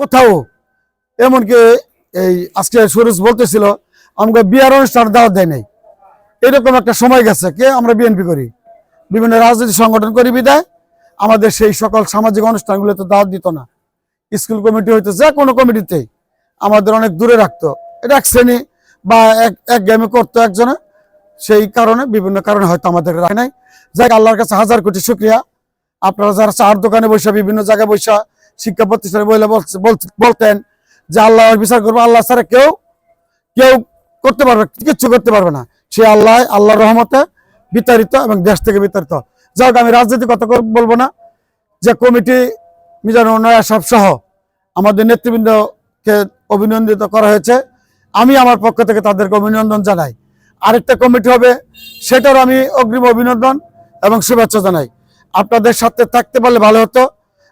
কোথাও, এমনকি এই আজকে সুরজ বলতেছিল, আমাকে বিয়ার অনুষ্ঠান দাওয়াত দেয় নাই। এরকম একটা সময় গেছে কে আমরা বিএনপি করি। বিভিন্ন রাজনৈতিক সংগঠন করি বিদায়। আমাদের সেই সকল সামাজিক অনুষ্ঠানগুলোতে দাওয়াত দিত না। স্কুল কমিটি হইতো, যে কোনো কমিটিতে আমাদের অনেক দূরে রাখতো। এটা এক শ্রেণি বা এক এক গেমে করতো একজনে। সেই কারণে, বিভিন্ন কারণে হয়তো আমাদের রাখে নাই। যাই আল্লাহর কাছে হাজার কোটি শুক্রিয়া। আপনারা যারা চার দোকানে বসে, বিভিন্ন জায়গায় বসে শিক্ষা প্রতিষ্ঠানে বলছে- বলতেন যে আল্লাহ বিচার করব আল্লাহ ছাড়া কেউ কেউ করতে পারবে কিচ্ছু করতে পারবে না। সে আল্লাহ আল্লাহর রহমতে বিতাড়িত এবং দেশ থেকে বিতাড়িত। যাই হোক, আমি রাজনীতি কথা বলব না। যে কমিটি মিজানুর নয়া সব সহ আমাদের নেতৃবৃন্দকে অভিনন্দিত করা হয়েছে। আমি আমার পক্ষ থেকে তাদেরকে অভিনন্দন জানাই। আরেকটা কমিটি হবে সেটার আমি অগ্রিম অভিনন্দন এবং শুভেচ্ছা জানাই। আপনাদের সাথে থাকতে পারলে ভালো হতো।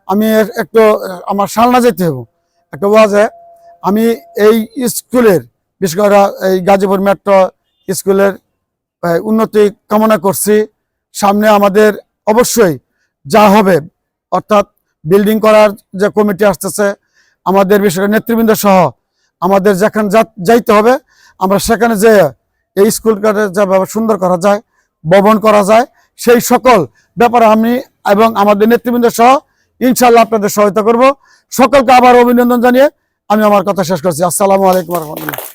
আমি একটু, আমার সালনা যেতে হব। একটা ওয়াজে, আমি এই স্কুলের, বিশেষ করে এই গাজীপুর মেট্রো স্কুলের উন্নতি কামনা করছি। সামনে আমাদের অবশ্যই যা হবে, অর্থাৎ বিল্ডিং করার যে কমিটি আসতেছে, আমাদের বিশেষ নেতৃবৃন্দ সহ আমাদের যেখানে যাইতে হবে, আমরা সেখানে যে এই স্কুলটাকে যেভাবে সুন্দর করা যায়, ভবন করা যায়, সেই সকল ব্যাপারে আমি এবং আমাদের নেতৃবৃন্দ সহ ইনশাল্লাহ আপনাদের সহায়তা করব। সকলকে আবার অভিনন্দন জানিয়ে আমি আমার কথা শেষ করছি। আসসালামু আলাইকুম রহমতুল্লাহ।